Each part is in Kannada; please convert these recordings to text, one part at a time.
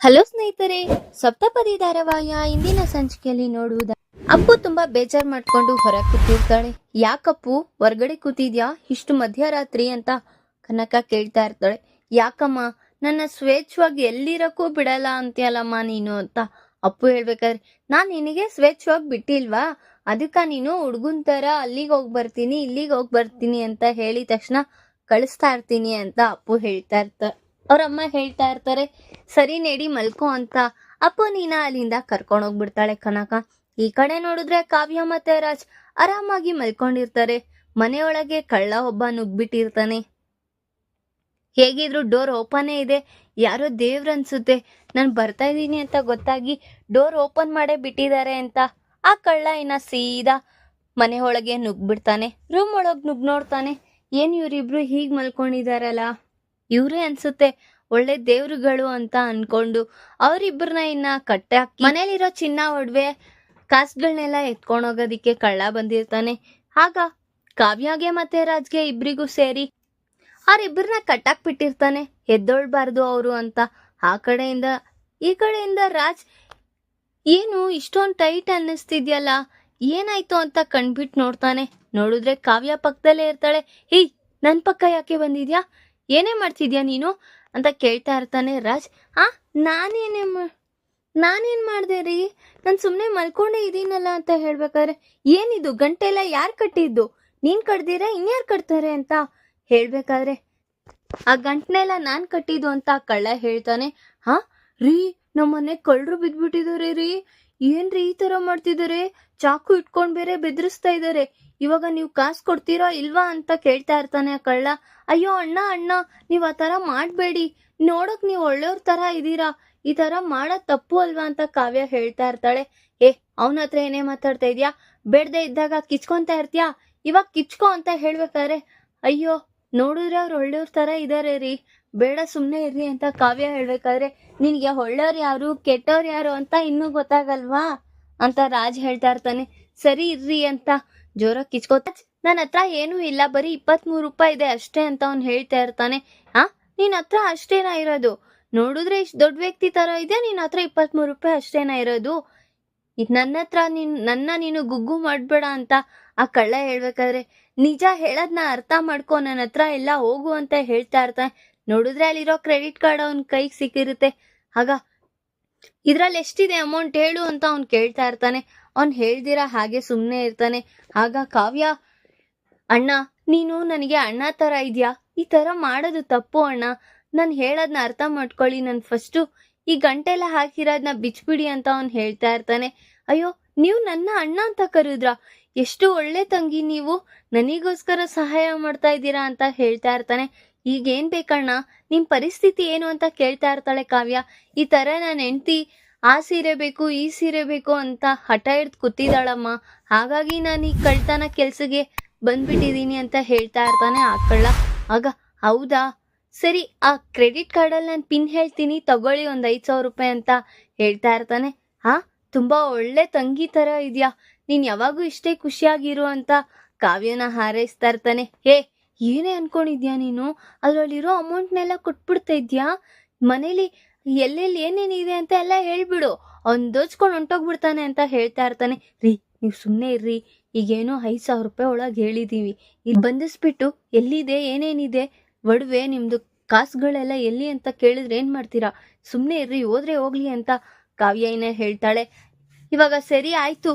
ಹಲೋ ಸ್ನೇಹಿತರೆ, ಸಪ್ತಪದಿ ಧಾರಾವಾಹಿಯ ಇಂದಿನ ಸಂಚಿಕೆಯಲ್ಲಿ ನೋಡುವುದ ಅಪ್ಪು ತುಂಬಾ ಬೇಜಾರ್ ಮಾಡ್ಕೊಂಡು ಹೊರ ಕೂತಿರ್ತಾಳೆ. ಯಾಕಪ್ಪು, ಹೊರ್ಗಡೆ ಕೂತಿದ್ಯಾ? ಇಷ್ಟು ಮಧ್ಯರಾತ್ರಿ ಅಂತ ಕನಕ ಕೇಳ್ತಾ ಇರ್ತಾಳೆ. ಯಾಕಮ್ಮ, ನನ್ನ ಸ್ವೇಚ್ಛವಾಗಿ ಎಲ್ಲಿರಕ್ಕೂ ಬಿಡಲ್ಲ ಅಂತೀಯಲ್ಲಮ್ಮ ನೀನು ಅಂತ ಅಪ್ಪು ಹೇಳ್ಬೇಕಾದ್ರೆ, ನಾನ್ ನಿನಗೆ ಸ್ವೇಚ್ಛವಾಗಿ ಬಿಟ್ಟಿಲ್ವಾ? ಅದಕ್ಕ ನೀನು ಹುಡ್ಗುನ್ ತರ ಅಲ್ಲಿಗೆ ಹೋಗಿ ಬರ್ತೀನಿ, ಇಲ್ಲಿಗೆ ಹೋಗಿ ಬರ್ತೀನಿ ಅಂತ ಹೇಳಿದ ತಕ್ಷಣ ಕಳಿಸ್ತಾ ಇರ್ತೀನಿ ಅಂತ ಅಪ್ಪು ಹೇಳ್ತಾ ಇರ್ತಾರೆ ಅವ್ರಮ್ಮ ಹೇಳ್ತಾ ಇರ್ತಾರೆ, ಸರಿ ನೆಡಿ ಮಲ್ಕೋ ಅಂತ. ಅಪ್ಪು ನೀನ ಅಲ್ಲಿಂದ ಕರ್ಕೊಂಡು ಹೋಗ್ಬಿಡ್ತಾಳೆ ಕನಕ. ಈ ಕಡೆ ನೋಡಿದ್ರೆ ಕಾವ್ಯ ಮತ್ತೆ ರಾಜ್ ಆರಾಮಾಗಿ ಮಲ್ಕೊಂಡಿರ್ತಾರೆ. ಮನೆಯೊಳಗೆ ಕಳ್ಳ ಒಬ್ಬ ನುಗ್ಬಿಟ್ಟಿರ್ತಾನೆ. ಹೇಗಿದ್ರು ಡೋರ್ ಓಪನೇ ಇದೆ. ಯಾರೋ ದೇವ್ರ ಅನ್ಸುತ್ತೆ. ನಾನು ಬರ್ತಾ ಇದ್ದೀನಿ ಅಂತ ಗೊತ್ತಾಗಿ ಡೋರ್ ಓಪನ್ ಮಾಡೇ ಬಿಟ್ಟಿದ್ದಾರೆ ಅಂತ. ಆ ಕಳ್ಳ ಇನ್ನ ಸೀದಾ ಮನೆ ಒಳಗೆ ನುಗ್ಬಿಡ್ತಾನೆ. ರೂಮ್ ಒಳಗೆ ನುಗ್ ನೋಡ್ತಾನೆ. ಏನು ಇವ್ರಿಬ್ರು ಹೀಗೆ ಮಲ್ಕೊಂಡಿದಾರಲ್ಲ? ಇವ್ರೇ ಅನ್ಸುತ್ತೆ, ಒಳ್ಳೆ ದೇವ್ರುಗಳು ಅಂತ ಅನ್ಕೊಂಡು ಅವರಿಬ್ಬರನ್ನ ಇನ್ನ ಕಟ್ಟಾಕಿ ಮನೇಲಿರೋ ಚಿನ್ನ ಒಡವೆ ಕಾಸುಗಳನ್ನೆಲ್ಲ ಎತ್ಕೊಂಡೋಗೋದಿಕ್ಕೆ ಕಳ್ಳ ಬಂದಿರ್ತಾನೆ. ಆಗ ಕಾವ್ಯಗೆ ಮತ್ತೆ ರಾಜ್ಗೆ ಇಬ್ರಿಗೂ ಸೇರಿ ಅವರಿಬ್ಬರನ್ನ ಕಟ್ಟಾಕ್ ಬಿಟ್ಟಿರ್ತಾನೆ ಎದ್ದೊಳ್ಬಾರ್ದು ಅವರು ಅಂತ. ಆ ಕಡೆಯಿಂದ, ಈ ಕಡೆಯಿಂದ ರಾಜ್, ಏನು ಇಷ್ಟೊಂದು ಟೈಟ್ ಅನ್ನಿಸ್ತಿದ್ಯಲ್ಲ, ಏನಾಯ್ತು ಅಂತ ಕಣ್ಬಿಟ್ಟು ನೋಡ್ತಾನೆ. ನೋಡಿದ್ರೆ ಕಾವ್ಯ ಪಕ್ಕದಲ್ಲೇ ಇರ್ತಾಳೆ ಹೇ ನನ್ನ ಪಕ್ಕ ಯಾಕೆ ಬಂದಿದ್ಯಾ? ಏನೇ ಮಾಡ್ತಿದ್ಯಾ ನೀನು ಅಂತ ಕೇಳ್ತಾ ಇರ್ತಾನೆ ರಾಜ್. ಆ, ನಾನೇನೇ ಮಾ, ನಾನೇನ್ ಮಾಡ್ದೆ ರೀ? ನಾನು ಸುಮ್ಮನೆ ಮಲ್ಕೊಂಡೇ ಇದ್ದೀನಲ್ಲ ಅಂತ ಹೇಳ್ಬೇಕಾದ್ರೆ ಏನಿದು? ಗಂಟೆ ಎಲ್ಲ ಯಾರು ಕಟ್ಟಿದ್ದು? ನೀನ್ ಕಡ್ದಿರ, ಇನ್ಯಾರು ಕಟ್ತಾರೆ ಅಂತ ಹೇಳ್ಬೇಕಾದ್ರೆ ಆ ಗಂಟನೆಲ್ಲ ನಾನು ಕಟ್ಟಿದ್ದು ಅಂತ ಕಳ್ಳ ಹೇಳ್ತಾನೆ. ಹಾ ರೀ, ನಮ್ಮನೆ ಕಳ್ಳರು ಬಿದ್ದುಬಿಟ್ಟಿದ್ದಾರೆ ರೀ. ಏನ್ರಿ ಈ ತರ ಮಾಡ್ತಿದ್ದಾರೆ ಚಾಕು ಇಟ್ಕೊಂಡ್ ಬೇರೆ ಬೆದರಿಸ್ತಾ ಇದ್ದಾರೆ ಇವಾಗ ನೀವು ಕಾಸು ಕೊಡ್ತೀರಾ ಇಲ್ವಾ ಅಂತ ಕೇಳ್ತಾ ಇರ್ತಾನೆ ಆ ಕಳ್ಳ. ಅಯ್ಯೋ ಅಣ್ಣ ಅಣ್ಣ, ನೀವು ಆ ತರ ಮಾಡ್ಬೇಡಿ. ನೋಡಕ್ ನೀವು ಒಳ್ಳೆಯವ್ರ ತರ ಇದೀರಾ? ಈ ತರ ಮಾಡೋ ತಪ್ಪು ಅಲ್ವಾ ಅಂತ ಕಾವ್ಯ ಹೇಳ್ತಾ ಇರ್ತಾಳೆ. ಏ, ಅವನ ಹತ್ರ ಏನೇ ಮಾತಾಡ್ತಾ ಇದೀಯಾ? ಬೇಡದೆ ಇದ್ದಾಗ ಕಿಚ್ಕೊಂತ ಇರ್ತೀಯಾ? ಇವಾಗ ಕಿಚ್ಕೊ ಅಂತ ಹೇಳ್ಬೇಕಾದ್ರೆ, ಅಯ್ಯೋ, ನೋಡಿದ್ರೆ ಅವ್ರು ಒಳ್ಳೆಯವ್ರ ತರ ಇದಾರೆ ರೀ. ಬೇಡ, ಸುಮ್ನೆ ಇರ್ರಿ ಅಂತ ಕಾವ್ಯ ಹೇಳ್ಬೇಕಾದ್ರೆ, ನಿನಗೆ ಒಳ್ಳೆಯವ್ರು ಯಾರು ಕೆಟ್ಟವ್ರು ಯಾರು ಅಂತ ಇನ್ನೂ ಗೊತ್ತಾಗಲ್ವಾ? ಅಂತ ರಾಜ್ ಹೇಳ್ತಾ ಇರ್ತಾನೆ. ಸರಿ ಇರ್ರಿ ಅಂತ ಜೋರಾಗಿ ಕಿಚ್ಕೋತ ನನ್ನ ಹತ್ರ ಏನೂ ಇಲ್ಲ, ಬರೀ ಇಪ್ಪತ್ಮೂರು ರೂಪಾಯಿ ಇದೆ ಅಷ್ಟೇ ಅಂತ ಅವ್ನು ಹೇಳ್ತಾ ಇರ್ತಾನೆ. ಆ ನೀನ್ ಹತ್ರ ಅಷ್ಟೇನಾ ಇರೋದು? ನೋಡಿದ್ರೆ ಇಷ್ಟು ದೊಡ್ಡ ವ್ಯಕ್ತಿ ತರ ಇದೆ ನಿನ್ನ ಹತ್ರ ಇಪ್ಪತ್ಮೂರು ರೂಪಾಯಿ ಅಷ್ಟೇನಾ ಇರೋದು? ಇದು ನನ್ನ ಹತ್ರ ನೀನ್, ನನ್ನ ನೀನು ಗುಗ್ಗು ಮಾಡ್ಬೇಡ ಅಂತ ಆ ಕಳ್ಳ ಹೇಳ್ಬೇಕಾದ್ರೆ, ನಿಜ ಹೇಳದ್ನ ಅರ್ಥ ಮಾಡ್ಕೊ ನನ್ನ ಹತ್ರ ಎಲ್ಲ ಹೋಗು ಅಂತ ಹೇಳ್ತಾ ಇರ್ತಾನೆ. ನೋಡಿದ್ರೆ ಅಲ್ಲಿರೋ ಕ್ರೆಡಿಟ್ ಕಾರ್ಡ್ ಅವನ ಕೈಗೆ ಸಿಕ್ಕಿರುತ್ತೆ. ಆಗ ಇದ್ರಲ್ಲಿ ಎಷ್ಟಿದೆ ಅಮೌಂಟ್ ಹೇಳು ಅಂತ ಅವ್ನ್ ಕೇಳ್ತಾ ಇರ್ತಾನೆ. ಅವ್ನ್ ಹೇಳ್ದಿರ ಹಾಗೆ ಸುಮ್ನೆ ಇರ್ತಾನೆ. ಆಗ ಕಾವ್ಯ, ಅಣ್ಣ, ನೀನು ನನಗೆ ಅಣ್ಣ ತರ ಇದ್ಯಾ? ಈ ತರ ಮಾಡೋದು ತಪ್ಪು ಅಣ್ಣ. ನಾನು ಹೇಳೋದ್ನ ಅರ್ಥ ಮಾಡ್ಕೊಳ್ಳಿ. ನಾನು ಫಸ್ಟು ಈ ಗಂಟೆಲ್ಲ ಹಾಕಿರೋದ್ನ ಬಿಚ್ಬಿಡಿ ಅಂತ ಅವ್ನು ಹೇಳ್ತಾ ಇರ್ತಾನೆ. ಅಯ್ಯೋ, ನೀವು ನನ್ನ ಅಣ್ಣ ಅಂತ ಕರೆದ್ರಾ? ಎಷ್ಟು ಒಳ್ಳೆ ತಂಗಿ ನೀವು. ನನಗೋಸ್ಕರ ಸಹಾಯ ಮಾಡ್ತಾ ಇದ್ದೀರಾ ಅಂತ ಹೇಳ್ತಾ ಇರ್ತಾನೆ. ಈಗೇನ್ ಬೇಕಣ್ಣ? ನಿಮ್ ಪರಿಸ್ಥಿತಿ ಏನು ಅಂತ ಕೇಳ್ತಾ ಇರ್ತಾಳೆ ಕಾವ್ಯ. ಈ ತರ ನಾನ್ ಹೆಂಡ್ತಿ, ಆ ಸೀರೆ ಬೇಕು, ಈ ಸೀರೆ ಬೇಕು ಅಂತ ಹಠ ಹಿಡ್ದು ಕೂತಿದ್ದಾಳಮ್ಮ. ಹಾಗಾಗಿ ನಾನು ಈ ಕಳ್ತನ ಕೆಲ್ಸಕ್ಕೆ ಬಂದ್ಬಿಟ್ಟಿದೀನಿ ಅಂತ ಹೇಳ್ತಾ ಇರ್ತಾನೆ ಆ ಕಳ್ಳ ಆಗ ಹೌದಾ? ಸರಿ, ಆ ಕ್ರೆಡಿಟ್ ಕಾರ್ಡಲ್ಲಿ ನಾನು ಪಿನ್ ಹೇಳ್ತೀನಿ, ತಗೊಳ್ಳಿ ಒಂದು ಐದು ಸಾವಿರ ರೂಪಾಯಿ ಅಂತ ಹೇಳ್ತಾ ಇರ್ತಾನೆ. ಹಾ ತುಂಬಾ ಒಳ್ಳೆ ತಂಗಿ ತರ ಇದೆಯಾ. ನೀನ್ ಯಾವಾಗೂ ಇಷ್ಟೇ ಖುಷಿಯಾಗಿರು ಅಂತ ಕಾವ್ಯನ ಹಾರೈಸ್ತಾ ಇರ್ತಾನೆ. ಹೇ ಏನೇ ಅನ್ಕೊಂಡಿದ್ಯಾ ನೀನು? ಅದರಲ್ಲಿರೋ ಅಮೌಂಟ್ನೆಲ್ಲ ಕೊಟ್ಬಿಡ್ತಾ ಇದ್ಯಾ? ಮನೇಲಿ ಎಲ್ಲೆಲ್ಲಿ ಏನೇನಿದೆ ಅಂತ ಎಲ್ಲ ಹೇಳಿಬಿಡು. ಅವ್ನು ದೋಚ್ಕೊಂಡು ಹೊಂಟೋಗ್ಬಿಡ್ತಾನೆ ಅಂತ ಹೇಳ್ತಾ ಇರ್ತಾನೆ. ರೀ, ನೀವು ಸುಮ್ಮನೆ ಇರ್ರಿ. ಈಗೇನೋ ಐದು ಸಾವಿರ ರೂಪಾಯಿ ಒಳಗೆ ಹೇಳಿದ್ದೀವಿ ಇಲ್ಲಿ ಬಂಧಿಸ್ಬಿಟ್ಟು ಎಲ್ಲಿದೆ, ಏನೇನಿದೆ? ಒಡವೆ ನಿಮ್ಮದು ಕಾಸುಗಳೆಲ್ಲ ಎಲ್ಲಿ ಅಂತ ಕೇಳಿದ್ರೆ ಏನು ಮಾಡ್ತೀರಾ? ಸುಮ್ಮನೆ ಇರ್ರಿ, ಹೋದ್ರೆ ಹೋಗ್ಲಿ ಅಂತ ಕಾವ್ಯ ಹೇಳ್ತಾಳೆ. ಇವಾಗ ಸರಿ ಆಯಿತು.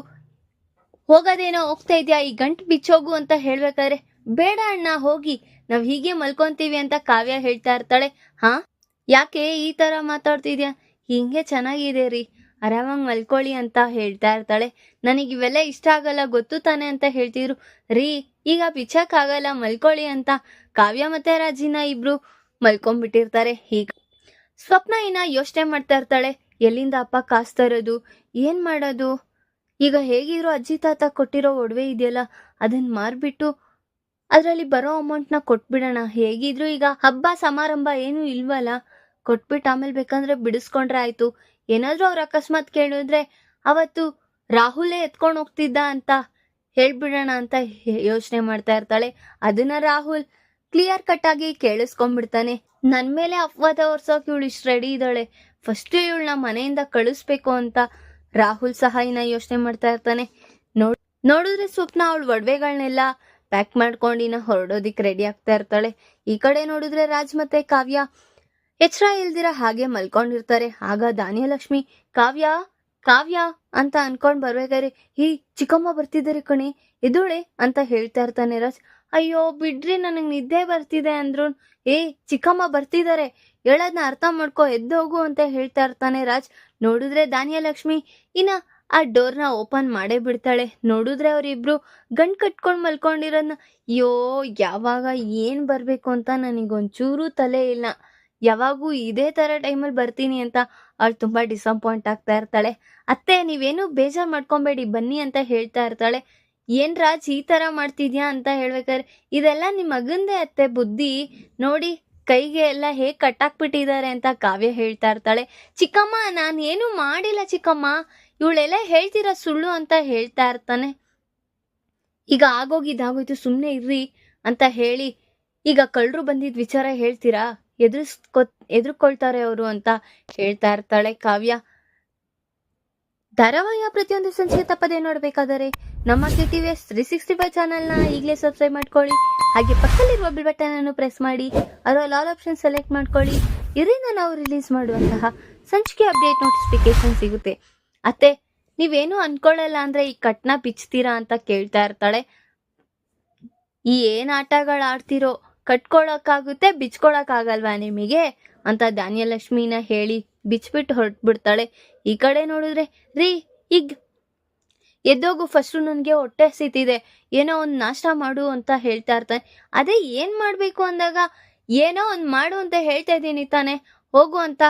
ಹೋಗೋದೇನೋ ಹೋಗ್ತಾ ಇದ್ಯಾ? ಈ ಗಂಟು ಬಿಚ್ಚೋಗು ಅಂತ ಹೇಳ್ಬೇಕಾದ್ರೆ ಬೇಡ ಅಣ್ಣ, ಹೋಗಿ. ನಾವ್ ಹೀಗೆ ಮಲ್ಕೊಂತೀವಿ ಅಂತ ಕಾವ್ಯ ಹೇಳ್ತಾ ಇರ್ತಾಳೆ. ಹಾ? ಯಾಕೆ ಈ ತರ ಮಾತಾಡ್ತಿದ್ಯಾ? ಹಿಂಗೆ ಚೆನ್ನಾಗಿದೆ ರೀ. ಆರಾಮಾಗಿ ಮಲ್ಕೊಳ್ಳಿ ಅಂತ ಹೇಳ್ತಾ ಇರ್ತಾಳೆ. ನನಗೆ ಇವೆಲ್ಲ ಇಷ್ಟ ಆಗಲ್ಲ, ಗೊತ್ತು ತಾನೆ ಅಂತ ಹೇಳ್ತಿದ್ರು. ರೀ, ಈಗ ಬಿಚ್ಚಕ್ಕಾಗಲ್ಲ ಮಲ್ಕೊಳ್ಳಿ ಅಂತ. ಕಾವ್ಯ ಮತ್ತೆ ರಾಜಿನ ಇಬ್ರು ಮಲ್ಕೊಂಡ್ಬಿಟ್ಟಿರ್ತಾರೆ ಹೀಗ. ಸ್ವಪ್ನ ಇನ್ನ ಯೋಚನೆ ಮಾಡ್ತಾ ಇರ್ತಾಳೆ. ಎಲ್ಲಿಂದ ಅಪ್ಪ ಕಾಸ್ತಾ ಇರೋದು ಏನ್ ಮಾಡೋದು? ಈಗ ಹೇಗಿದ್ರು ಅಜ್ಜಿ ತಾತ ಕೊಟ್ಟಿರೋ ಒಡವೆ ಇದೆಯಲ್ಲ ಅದನ್ನ ಮಾರ್ಬಿಟ್ಟು ಅದರಲ್ಲಿ ಬರೋ ಅಮೌಂಟ್ನ ಕೊಟ್ಬಿಡೋಣ. ಹೇಗಿದ್ರು ಈಗ ಹಬ್ಬ ಸಮಾರಂಭ ಏನೂ ಇಲ್ವಲ್ಲ? ಕೊಟ್ಬಿಟ್ಟು ಆಮೇಲೆ ಬೇಕಂದ್ರೆ ಬಿಡಿಸ್ಕೊಂಡ್ರೆ ಆಯ್ತು. ಏನಾದ್ರೂ ಅವ್ರು ಅಕಸ್ಮಾತ್ ಕೇಳಿದ್ರೆ ಅವತ್ತು ರಾಹುಲೇ ಎತ್ಕೊಂಡು ಹೋಗ್ತಿದ್ದ ಅಂತ ಹೇಳ್ಬಿಡೋಣ ಅಂತ ಯೋಚನೆ ಮಾಡ್ತಾ ಇರ್ತಾಳೆ. ಅದನ್ನ ರಾಹುಲ್ ಕ್ಲಿಯರ್ ಕಟ್ ಆಗಿ ಕೇಳಿಸ್ಕೊಂಡ್ಬಿಡ್ತಾನೆ. ನನ್ನ ಮೇಲೆ ಅಪವಾದ ಹೊರ್ಸೋಕೆ ಇವಳು ಇಷ್ಟು ರೆಡಿ ಇದ್ದಾಳೆ. ಫಸ್ಟ್ ಇವಳನ್ನ ಮನೆಯಿಂದ ಕಳಿಸ್ಬೇಕು ಅಂತ ರಾಹುಲ್ ಸಹ ಇನ್ನ ಯೋಚನೆ ಮಾಡ್ತಾ ಇರ್ತಾನೆ. ನೋಡ್, ನೋಡಿದ್ರೆ ಸ್ವಪ್ನ ಅವಳು ಒಡವೆಗಳನ್ನೆಲ್ಲ ಪ್ಯಾಕ್ ಮಾಡ್ಕೊಂಡು ಇನ್ನ ಹೊರಡೋದಿಕ್ ರೆಡಿ ಆಗ್ತಾ ಇರ್ತಾಳೆ. ಈ ಕಡೆ ನೋಡಿದ್ರೆ ರಾಜ್ ಮತ್ತೆ ಕಾವ್ಯ ಎಚ್ಚರ ಇಲ್ದಿರ ಹಾಗೆ ಮಲ್ಕೊಂಡಿರ್ತಾರೆ. ಆಗ ಧಾನ್ಯಲಕ್ಷ್ಮಿ ಕಾವ್ಯ ಕಾವ್ಯ ಅಂತ ಅನ್ಕೊಂಡ್ ಬರ್ಬೇಕಾದ್ರೆ ಈ ಚಿಕ್ಕಮ್ಮ ಬರ್ತಿದ್ದಾರೆ ಕಣೆ, ಎದುಳೆ ಅಂತ ಹೇಳ್ತಾ ಇರ್ತಾನೆ ರಾಜ್. ಅಯ್ಯೋ, ಬಿಡ್ರಿ, ನನಗ್ ನಿದ್ದೆ ಬರ್ತಿದೆ ಅಂದ್ರು ಏ, ಚಿಕ್ಕಮ್ಮ ಬರ್ತಿದ್ದಾರೆ, ಹೇಳೋದ್ನ ಅರ್ಥ ಮಾಡ್ಕೊ, ಎದ್ದೋಗು ಅಂತ ಹೇಳ್ತಾ ಇರ್ತಾನೆ ರಾಜ್. ನೋಡಿದ್ರೆ ಧಾನ್ಯಲಕ್ಷ್ಮಿ ಇನ್ನ ಆ ಡೋರ್ನ ಓಪನ್ ಮಾಡೇ ಬಿಡ್ತಾಳೆ. ನೋಡಿದ್ರೆ ಅವರಿಬ್ರು ಗಂಟ್ ಕಟ್ಕೊಂಡು ಮಲ್ಕೊಂಡಿರೋನ ಅಯ್ಯೋ, ಯಾವಾಗ ಏನು ಬರಬೇಕು ಅಂತ ನನಗೊಂಚೂರು ತಲೆ ಇಲ್ಲ. ಯಾವಾಗೂ ಇದೇ ತರ ಟೈಮಲ್ಲಿ ಬರ್ತೀನಿ ಅಂತ ಅವಳು ತುಂಬಾ ಡಿಸಪಾಯಿಂಟ್ ಆಗ್ತಾ ಇರ್ತಾಳೆ. ಅತ್ತೆ, ನೀವೇನು ಬೇಜಾರ್ ಮಾಡ್ಕೊಬೇಡಿ, ಬನ್ನಿ ಅಂತ ಹೇಳ್ತಾ ಇರ್ತಾಳೆ. ಏನ್ ರಾಜ್, ಈ ತರ ಮಾಡ್ತಿದ್ಯಾ ಅಂತ ಹೇಳ್ಬೇಕಾದ್ರೆ, ಇದೆಲ್ಲ ನಿಮ್ಮ ಮಗಂದೇ ಅತ್ತೆ ಬುದ್ಧಿ. ನೋಡಿ, ಕೈಗೆ ಎಲ್ಲ ಹೇಗ್ ಕಟ್ಟಾಕ್ಬಿಟ್ಟಿದ್ದಾರೆ ಅಂತ ಕಾವ್ಯ ಹೇಳ್ತಾ ಇರ್ತಾಳೆ. ಚಿಕ್ಕಮ್ಮ, ನಾನೇನು ಏನು ಮಾಡಿಲ್ಲ ಚಿಕ್ಕಮ್ಮ. ಇವಳೆಲ್ಲ ಹೇಳ್ತೀರಾ ಸುಳ್ಳು ಅಂತ ಹೇಳ್ತಾ ಇರ್ತಾನೆ. ಈಗ ಆಗೋಗಿದ್ದಾಗೋಯ್ತು ಸುಮ್ಮನೆ ಇರ್ರಿ ಅಂತ ಹೇಳಿ, ಈಗ ಕಳ್ಳರು ಬಂದಿದ್ ವಿಚಾರ ಹೇಳ್ತೀರಾ? ಎದುರಿಸ್ಕೊ ಎದುರ್ಕೊಳ್ತಾರೆ ಅವರು ಅಂತ ಹೇಳ್ತಾ ಇರ್ತಾಳೆ ಕಾವ್ಯ. ಧಾರಾವಾಹಿಯ ಪ್ರತಿಯೊಂದು ಸಂಚಿಕೆ ತಪ್ಪದೇ ನೋಡಬೇಕಾದರೆ ನಮ್ಮ K T V S three sixty five ಚಾನಲ್ನ ಈಗಲೇ ಸಬ್ಸ್ಕ್ರೈಬ್ ಮಾಡ್ಕೊಳ್ಳಿ. ಹಾಗೆ ಪಕ್ಕದಲ್ಲಿರುವ ಬಿಲ್ ಬಟನ್ ಅನ್ನು ಪ್ರೆಸ್ ಮಾಡಿ. ಅದರಲ್ಲಿ ಆಲ್ ಆಪ್ಷನ್ ಸೆಲೆಕ್ಟ್ ಮಾಡ್ಕೊಳ್ಳಿ. ಇದರಿಂದ ನಾವು ರಿಲೀಸ್ ಮಾಡುವಂತಹ ಸಂಚಿಕೆ ಅಪ್ಡೇಟ್ ನೋಟಿಫಿಕೇಶನ್ ಸಿಗುತ್ತೆ. ಅತ್ತೆ, ನೀವೇನು ಅನ್ಕೊಳ್ಳಲ್ಲ ಅಂದ್ರೆ ಈ ಕಟ್ನ ಬಿಚ್ತೀರಾ ಅಂತ ಕೇಳ್ತಾ ಇರ್ತಾಳೆ. ಈ ಏನ್ ಆಟಗಳು ಆಡ್ತಿರೋ, ಕಟ್ಕೊಳಕ್ಕಾಗುತ್ತೆ, ಬಿಚ್ಕೊಳಕ್ಕಾಗಲ್ವಾ ನಿಮಗೆ? ಅಂತ ಧಾನ್ಯಲಕ್ಷ್ಮಿನ ಹೇಳಿ ಬಿಚ್ಬಿಟ್ಟು ಹೊರಟ್ಬಿಡ್ತಾಳೆ. ಈ ಕಡೆ ನೋಡಿದ್ರೆ, ರೀ, ಈಗ ಎದ್ದೋಗು, ಫಸ್ಟು ನನಗೆ ಹೊಟ್ಟೆ ಸಿತ್ತಿದೆ ಏನೋ ಒಂದು ನಾಷ್ಟ ಮಾಡು ಅಂತ ಹೇಳ್ತಾ ಇರ್ತಾನೆ. ಅದೇ ಏನು ಮಾಡಬೇಕು ಅಂದಾಗ, ಏನೋ ಒಂದು ಮಾಡು ಅಂತ ಹೇಳ್ತಾ ಇದ್ದೀನಿ ತಾನೆ, ಹೋಗು ಅಂತ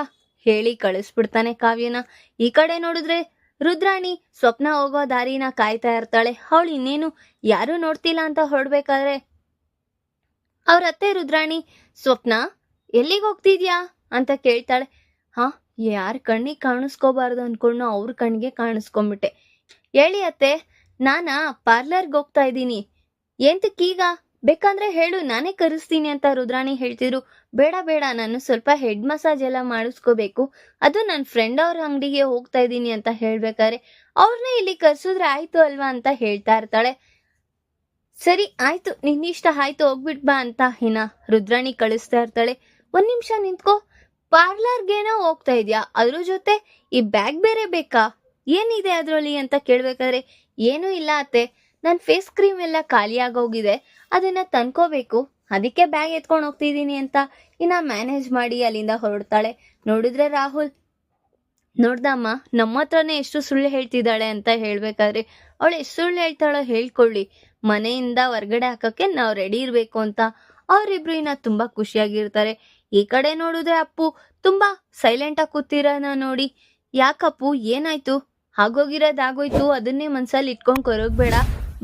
ಹೇಳಿ ಕಳಿಸ್ಬಿಡ್ತಾನೆ ಕಾವ್ಯನ. ಈ ಕಡೆ ನೋಡಿದ್ರೆ ರುದ್ರಾಣಿ ಸ್ವಪ್ನ ಹೋಗೋ ದಾರಿನ ಕಾಯ್ತಾ ಇರ್ತಾಳೆ. ಅವಳು ಇನ್ನೇನು ಯಾರು ನೋಡ್ತಿಲ್ಲ ಅಂತ ಹೊರಡ್ಬೇಕಾದ್ರೆ? ಅವ್ರ ಅತ್ತೆ ರುದ್ರಾಣಿ, ಸ್ವಪ್ನ, ಎಲ್ಲಿಗೆ ಹೋಗ್ತಿದ್ಯಾ? ಅಂತ ಕೇಳ್ತಾಳೆ. ಹಾ, ಯಾರ ಕಣ್ಣಿಗೆ ಕಾಣಿಸ್ಕೋಬಾರ್ದು ಅನ್ಕೊಂಡು ಅವ್ರ ಕಣ್ಣಿಗೆ ಕಾಣಿಸ್ಕೊಂಬಿಟ್ಟೆ. ಹೇಳಿ ಅತ್ತೆ, ನಾನ ಪಾರ್ಲರ್ಗೆ ಹೋಗ್ತಾ ಇದ್ದೀನಿ. ಎಂತಕ್ಕೀಗ ಬೇಕಂದ್ರೆ ಹೇಳು, ನಾನೇ ಕರೆಸ್ತೀನಿ ಅಂತ ರುದ್ರಾಣಿ ಹೇಳ್ತಿದ್ರು. ಬೇಡ ಬೇಡ, ನಾನು ಸ್ವಲ್ಪ ಹೆಡ್ ಮಸಾಜ್ ಎಲ್ಲ ಮಾಡಿಸ್ಕೋಬೇಕು. ಅದು ನನ್ನ ಫ್ರೆಂಡ್ ಅವ್ರ ಅಂಗಡಿಗೆ ಹೋಗ್ತಾ ಇದ್ದೀನಿ ಅಂತ ಹೇಳ್ಬೇಕಾದ್ರೆ ಅವ್ರನ್ನೇ ಇಲ್ಲಿ ಕರ್ಸಿದ್ರೆ ಆಯ್ತು ಅಲ್ವಾ ಅಂತ ಹೇಳ್ತಾ ಇರ್ತಾಳೆ. ಸರಿ, ಆಯ್ತು, ನಿನ್ನಿಷ್ಟ ಆಯ್ತು, ಹೋಗ್ಬಿಟ್ ಬಾ ಅಂತ ಹಿನ ರುದ್ರಾಣಿ ಕಳಿಸ್ತಾ ಇರ್ತಾಳೆ. ಒಂದ್ ನಿಮಿಷ ನಿಂತ್ಕೋ. ಪಾರ್ಲರ್ಗೇನೋ ಹೋಗ್ತಾ ಇದ್ಯಾ? ಅದ್ರ ಜೊತೆ ಈ ಬ್ಯಾಗ್ ಬೇರೆ ಬೇಕಾ? ಏನಿದೆ ಅದರಲ್ಲಿ ಅಂತ ಕೇಳ್ಬೇಕಾದ್ರೆ, ಏನೂ ಇಲ್ಲ ಅತ್ತೆ. ನನ್ನ ಫೇಸ್ ಕ್ರೀಮ್ ಎಲ್ಲ ಖಾಲಿ ಆಗೋಗಿದೆ ಅದನ್ನ ತನ್ಕೋಬೇಕು ಅದಕ್ಕೆ ಬ್ಯಾಗ್ ಎತ್ಕೊಂಡು ಹೋಗ್ತಿದ್ದೀನಿ ಅಂತ ಇನ್ನ ಮ್ಯಾನೇಜ್ ಮಾಡಿ ಅಲ್ಲಿಂದ ಹೊರಡ್ತಾಳೆ. ನೋಡಿದ್ರೆ ರಾಹುಲ್, ನೋಡ್ದಮ್ಮ ನಮ್ಮ ಹತ್ರನೇ ಎಷ್ಟು ಸುಳ್ಳು ಹೇಳ್ತಿದ್ದಾಳೆ ಅಂತ ಹೇಳ್ಬೇಕಾದ್ರೆ, ಅವಳು ಎಷ್ಟು ಸುಳ್ಳು ಹೇಳ್ತಾಳೋ ಹೇಳ್ಕೊಳ್ಳಿ. ಮನೆಯಿಂದ ಹೊರ್ಗಡೆ ಹಾಕಕ್ಕೆ ನಾವು ರೆಡಿ ಇರಬೇಕು ಅಂತ. ಅವರಿಬ್ರು ಇನ್ನ ತುಂಬಾ ಖುಷಿಯಾಗಿರ್ತಾರೆ. ಈ ಕಡೆ ನೋಡಿದ್ರೆ ಅಪ್ಪು ತುಂಬಾ ಸೈಲೆಂಟ್ ಆಗಿ ಕೂತಿರೋನ ನೋಡಿ. ಯಾಕಪ್ಪು, ಏನಾಯ್ತು? ಆಗೋಗಿರೋದಾಗೋಯ್ತು ಅದನ್ನೇ ಮನ್ಸಲ್ಲಿ ಇಟ್ಕೊಂಡು ಕೊರಗ್ಬೇಡ.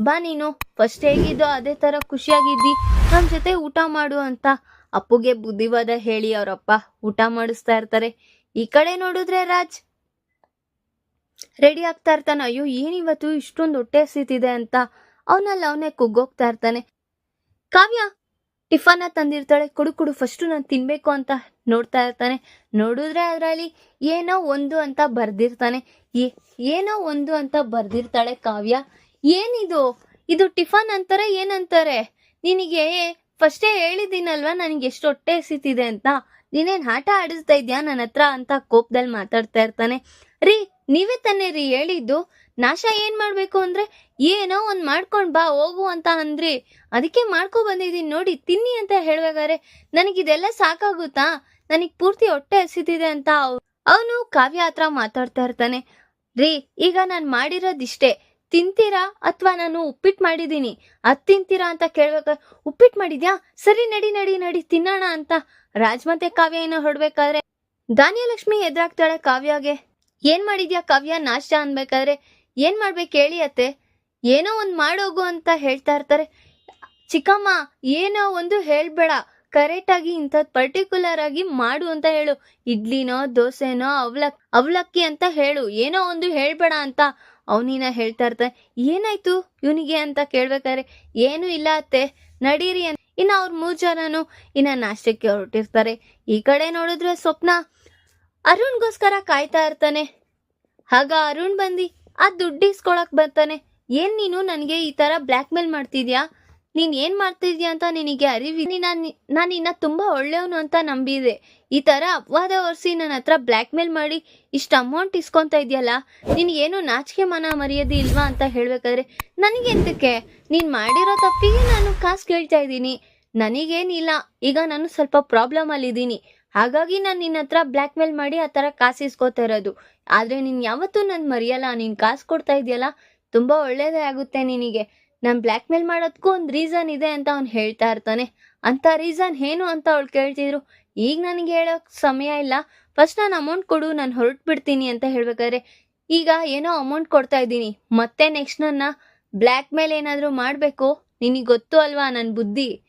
ಬಾ ನೀನು. ಫಸ್ಟ್ ಹೇಗಿದ್ದೋ ಅದೇ ತರ ಖುಷಿಯಾಗಿದ್ದಿ. ನಮ್ ಜೊತೆ ಊಟ ಮಾಡು ಅಂತ ಅಪ್ಪುಗೆ ಬುದ್ಧಿವಾದ ಹೇಳಿ ಅವರಪ್ಪ ಊಟ ಮಾಡಿಸ್ತಾ ಇರ್ತಾರೆ. ಈ ಕಡೆ ನೋಡಿದ್ರೆ ರಾಜ್. ರೆಡಿ ಆಗ್ತಾ ಇರ್ತಾನೆ. ಅಯ್ಯೋ ಏನಿವತ್ತು ಇಷ್ಟೊಂದು ಹೊಟ್ಟೆ ಹಸಿತಿದೆ ಅಂತ. ಅವನಲ್ಲಿ ಅವನೇ ಕುಗ್ಗೋಗ್ತಾ ಇರ್ತಾನೆ. ಕಾವ್ಯ, ಟಿಫನ್ನ ತಂದಿರ್ತಾಳೆ. ಕುಡು ಕುಡು ಫಸ್ಟು ನಾನು ತಿನ್ಬೇಕು ಅಂತ ನೋಡ್ತಾ ಇರ್ತಾನೆ. ನೋಡಿದ್ರೆ ಅದರಲ್ಲಿ ಏನೋ ಒಂದು ಅಂತ ಬರ್ದಿರ್ತಾನೆ. ಏನೋ ಒಂದು ಅಂತ ಬರ್ದಿರ್ತಾಳೆ ಕಾವ್ಯ. ಏನಿದು? ಇದು ಟಿಫನ್ ಅಂತಾರೆ ಏನಂತಾರೆ? ನಿನಗೆ ಫಸ್ಟೇ ಹೇಳಿದ್ದೀನಲ್ವಾ ನನಗೆ ಎಷ್ಟು ಹೊಟ್ಟೆ ಎಸಿತಿದೆ ಅಂತ? ನೀನೇನು ಆಟ ಆಡಿಸ್ತಾ ಇದ್ಯಾ ನನ್ನ ಹತ್ರ ಅಂತ ಕೋಪದಲ್ಲಿ ಮಾತಾಡ್ತಾ ಇರ್ತಾನೆ. ರೀ, ನೀವೇ ತಾನೇ ರೀ ಹೇಳಿದ್ದು. ನಾಶ ಏನು ಮಾಡಬೇಕು ಅಂದ್ರೆ ಏನೋ ಒಂದ್ ಮಾಡ್ಕೊಂಡು ಬಾ, ಹೋಗು ಅಂತ ಅಂದ್ರಿ. ಅದಕ್ಕೆ ಮಾಡ್ಕೊ ಬಂದಿದೀನಿ ನೋಡಿ, ತಿನ್ನಿ ಅಂತ ಹೇಳ್ಬೇಕಾರೆ ನನಗಿದೆಲ್ಲ ಸಾಕಾಗುತ್ತಾ? ನನಗ್ ಪೂರ್ತಿ ಹೊಟ್ಟೆ ಹಸಿತಿದೆ ಅಂತ ಅವನು ಕಾವ್ಯ ಹತ್ರ ಮಾತಾಡ್ತಾ ಇರ್ತಾನೆ. ರೀ, ಈಗ ನಾನು ಮಾಡಿರೋದಿಷ್ಟೇ. ತಿಂತೀರಾ ಅಥವಾ ನಾನು ಉಪ್ಪಿಟ್ಟು ಮಾಡಿದ್ದೀನಿ? ಅದು ತಿಂತೀರಾ ಅಂತ ಕೇಳ್ಬೇಕಾದ್ರೆ ಉಪ್ಪಿಟ್ಟು ಮಾಡಿದ್ಯಾ? ಸರಿ, ನಡಿ ನಡಿ ನಡಿ, ತಿನ್ನೋಣ ಅಂತ ರಾಜ್ಮತೆ ಕಾವ್ಯ ಏನೋ ಹೊಡ್ಬೇಕಾದ್ರೆ ಧಾನ್ಯಲಕ್ಷ್ಮಿ ಎದುರಾಗ್ತಾಳೆ ಕಾವ್ಯಗೆ. ಏನ್ ಮಾಡಿದ್ಯಾ ಕಾವ್ಯ? ನಾಷ್ಟ ಅನ್ಬೇಕಾದ್ರೆ ಏನ್ ಮಾಡ್ಬೇಕು ಹೇಳಿ ಅತ್ತೆ? ಏನೋ ಒಂದು ಮಾಡೋಗು ಅಂತ ಹೇಳ್ತಾ ಇರ್ತಾರೆ. ಚಿಕ್ಕಮ್ಮ, ಏನೋ ಒಂದು ಹೇಳ್ಬೇಡ. ಕರೆಕ್ಟಾಗಿ ಇಂಥದ್ ಪರ್ಟಿಕ್ಯುಲರ್ ಆಗಿ ಮಾಡು ಅಂತ ಹೇಳು. ಇಡ್ಲಿನೋ, ದೋಸೆನೋ, ಅವಲಕ್, ಅವಲಕ್ಕಿ ಅಂತ ಹೇಳು. ಏನೋ ಒಂದು ಹೇಳ್ಬೇಡ ಅಂತ ಅವನಿನ ಹೇಳ್ತಾ ಇರ್ತಾನೆ ಏನಾಯ್ತು ಇವನಿಗೆ ಅಂತ ಕೇಳ್ಬೇಕಾದ್ರೆ, ಏನು ಇಲ್ಲ ಅತ್ತೆ, ನಡೀರಿ ಅಂತ. ಇನ್ನ ಅವ್ರ ಮೂರ್ ಜನನು ಇನ್ನ ನಾಷ್ಟಕ್ಕೆ ಹೊರಟಿರ್ತಾರೆ. ಈ ಕಡೆ ನೋಡಿದ್ರೆ ಸ್ವಪ್ನ ಅರುಣ್ಗೋಸ್ಕರ ಕಾಯ್ತಾ ಇರ್ತಾನೆ. ಆಗ ಅರುಣ್ ಬಂದು, ಆ ದುಡ್ಡು ಇಸ್ಕೊಳಕ್ ಬರ್ತಾನೆ. ಏನ್ ನೀನು ನನಗೆ ಈ ತರ ಬ್ಲ್ಯಾಕ್ ಮೇಲ್ ಮಾಡ್ತಿದ್ಯಾ? ನೀನ್ ಏನ್ ಮಾಡ್ತಿದ್ಯಾ ಅಂತ ನಿನಗೆ ಅರಿವಿ ನಾನು ನಾನು ಇನ್ನ ತುಂಬಾ ಒಳ್ಳೆಯವನು ಅಂತ ನಂಬಿದೆ. ಈ ತರ ಅಪವಾದ ಒರೆಸಿ ನನ್ನ ಹತ್ರ ಬ್ಲ್ಯಾಕ್ ಮೇಲ್ ಮಾಡಿ ಇಷ್ಟು ಅಮೌಂಟ್ ಇಸ್ಕೊಂತ ಇದೆಯಲ್ಲ ನಿನಗೇನು ನಾಚಿಕೆ ಮನ ಮರ್ಯಾದೆ ಇಲ್ವಾ ಅಂತ ಹೇಳ್ಬೇಕಾದ್ರೆ ನನಗೆಂತಕ್ಕೆ ನೀನ್ ಮಾಡಿರೋ ತಪ್ಪಿಗೆ ನಾನು ಕಾಸು ಕೇಳ್ತಾ ಇದ್ದೀನಿ. ನನಗೇನಿಲ್ಲ, ಈಗ ನಾನು ಸ್ವಲ್ಪ ಪ್ರಾಬ್ಲಮ್ ಅಲ್ಲಿದ್ದೀನಿ ಹಾಗಾಗಿ ನಾನು ನಿನ್ನ ಹತ್ರ ಬ್ಲ್ಯಾಕ್ ಮೇಲ್ ಮಾಡಿ ಆ ಥರ ಕಾಸು ಇಸ್ಕೋತಾ ಇರೋದು. ಆದರೆ ನೀನು ಯಾವತ್ತೂ ನಾನು ಮರೆಯಲ್ಲ, ನೀನು ಕಾಸು ಕೊಡ್ತಾ ಇದೆಯಲ್ಲ, ತುಂಬ ಒಳ್ಳೇದೇ ಆಗುತ್ತೆ ನಿನಗೆ. ನಾನು ಬ್ಲ್ಯಾಕ್ ಮೇಲ್ ಮಾಡೋದಕ್ಕೂ ಒಂದು ರೀಸನ್ ಇದೆ ಅಂತ ಅವ್ನು ಹೇಳ್ತಾ ಇರ್ತಾನೆ. ಅಂಥ ರೀಸನ್ ಏನು ಅಂತ ಅವಳು ಕೇಳ್ತಿದ್ರು. ಈಗ ನನಗೆ ಹೇಳೋಕ್ಕೆ ಸಮಯ ಇಲ್ಲ. ಫಸ್ಟ್ ನಾನು ಅಮೌಂಟ್ ಕೊಡು, ನಾನು ಹೊರಟು ಬಿಡ್ತೀನಿ ಅಂತ ಹೇಳ್ಬೇಕಾದ್ರೆ, ಈಗ ಏನೋ ಅಮೌಂಟ್ ಕೊಡ್ತಾ ಇದ್ದೀನಿ. ಮತ್ತೆ ನೆಕ್ಸ್ಟ್ ನನ್ನ ಬ್ಲ್ಯಾಕ್ ಮೇಲ್ ಏನಾದರೂ ಮಾಡಬೇಕು? ನಿನಗೆ ಗೊತ್ತು ಅಲ್ವಾ ನನ್ನ ಬುದ್ಧಿ?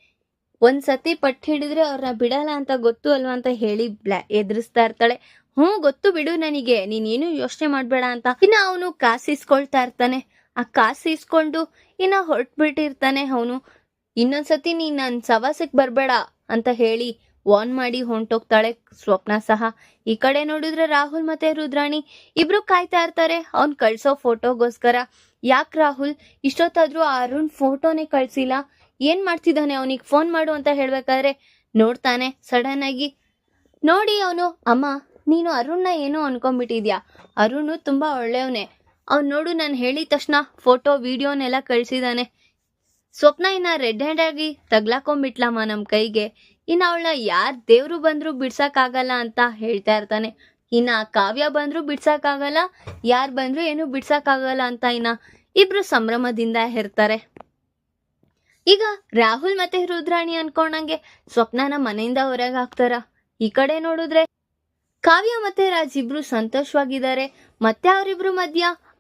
ಒಂದು ಸತಿ ಪಟ್ಟು ಹಿಡಿದ್ರೆ ಅವ್ರನ್ನ ಬಿಡಲ್ಲ ಅಂತ ಗೊತ್ತು ಅಲ್ವಾ ಅಂತ ಹೇಳಿ ಬ್ಲ್ಯಾ ಎದುರಿಸ್ತಾ ಇರ್ತಾಳೆ. ಹ್ಞೂ, ಗೊತ್ತು ಬಿಡು ನನಗೆ. ನೀನೇನು ಯೋಚನೆ ಮಾಡಬೇಡ ಅಂತ. ಇನ್ನು ಅವನು ಕಾಸಿಸ್ಕೊಳ್ತಾ ಇರ್ತಾನೆ. ಆ ಕಾಸು ಇಸ್ಕೊಂಡು ಇನ್ನ ಹೊರಟ್ಬಿಟ್ಟಿರ್ತಾನೆ ಅವನು. ಇನ್ನೊಂದ್ಸತಿ ನೀನ್ ನನ್ನ ಸವಾಸಕ್ಕೆ ಬರಬೇಡ ಅಂತ ಹೇಳಿ ವಾನ್ ಮಾಡಿ ಹೊಂಟೋಗ್ತಾಳೆ ಸ್ವಪ್ನ ಸಹ. ಈ ಕಡೆ ನೋಡಿದ್ರೆ ರಾಹುಲ್ ಮತ್ತೆ ರುದ್ರಾಣಿ ಇಬ್ರು ಕಾಯ್ತಾ ಇರ್ತಾರೆ. ಅವ್ನ್ ಕಳ್ಸೋ ಫೋಟೋಗೋಸ್ಕರ. ಯಾಕೆ ರಾಹುಲ್? ಇಷ್ಟೊತ್ತಾದ್ರೂ ಅರುಣ್ ಫೋಟೋನೇ ಕಳ್ಸಿಲ್ಲ. ಏನ್ ಮಾಡ್ತಿದ್ದಾನೆ ಅವನಿಗೆ ಫೋನ್ ಮಾಡು ಅಂತ ಹೇಳ್ಬೇಕಾದ್ರೆ ನೋಡ್ತಾನೆ. ಸಡನ್ ಆಗಿ, ನೋಡಿ ಅವನು, ಅಮ್ಮ, ನೀನು ಅರುಣ್ನ ಏನೋ ಅನ್ಕೊಂಡ್ಬಿಟ್ಟಿದ್ಯಾ? ಅರುಣು ತುಂಬಾ ಒಳ್ಳೆಯವನೇ. ಅವ್ನು ನೋಡು, ನಾನು ಹೇಳಿದ ತಕ್ಷಣ ಫೋಟೋ, ವಿಡಿಯೋನೆಲ್ಲ ಕಳ್ಸಿದಾನೆ. ಸ್ವಪ್ನ ಇನ್ನ ರೆಡ್ ಹ್ಯಾಂಡ್ ಆಗಿ ತಗ್ಲಾಕೊಂಬಿಟ್ಲಮ್ಮ ನಮ್ಮ ಕೈಗೆ. ಇನ್ನು ಅವಳ ಯಾರ್ ದೇವರು ಬಂದರೂ ಬಿಡ್ಸೋಕ್ಕಾಗಲ್ಲ ಅಂತ ಹೇಳ್ತಾ ಇರ್ತಾನೆ. ಇನ್ನು ಕಾವ್ಯ ಬಂದರೂ ಬಿಡ್ಸೋಕ್ಕಾಗಲ್ಲ, ಯಾರ್ ಬಂದರೂ ಏನೂ ಬಿಡ್ಸೋಕ್ಕಾಗಲ್ಲ ಅಂತ ಇನ್ನು ಇಬ್ರು ಸಂಭ್ರಮದಿಂದ ಇರ್ತಾರೆ. ಈಗ ರಾಹುಲ್ ಮತ್ತೆ ರುದ್ರಾಣಿ ಅನ್ಕೊಂಡಂಗೆ ಸ್ವಪ್ನನ ಮನೆಯಿಂದ ಹೊರಗೆ ಹಾಕ್ತಾರ. ಈ ಕಡೆ ನೋಡಿದ್ರೆ ಕಾವ್ಯ ಮತ್ತೆ ರಾಜ್ ಇಬ್ರು ಸಂತೋಷವಾಗಿದ್ದಾರೆ. ಮತ್ತೆ ಅವರಿಬ್ರು ಮಧ್ಯ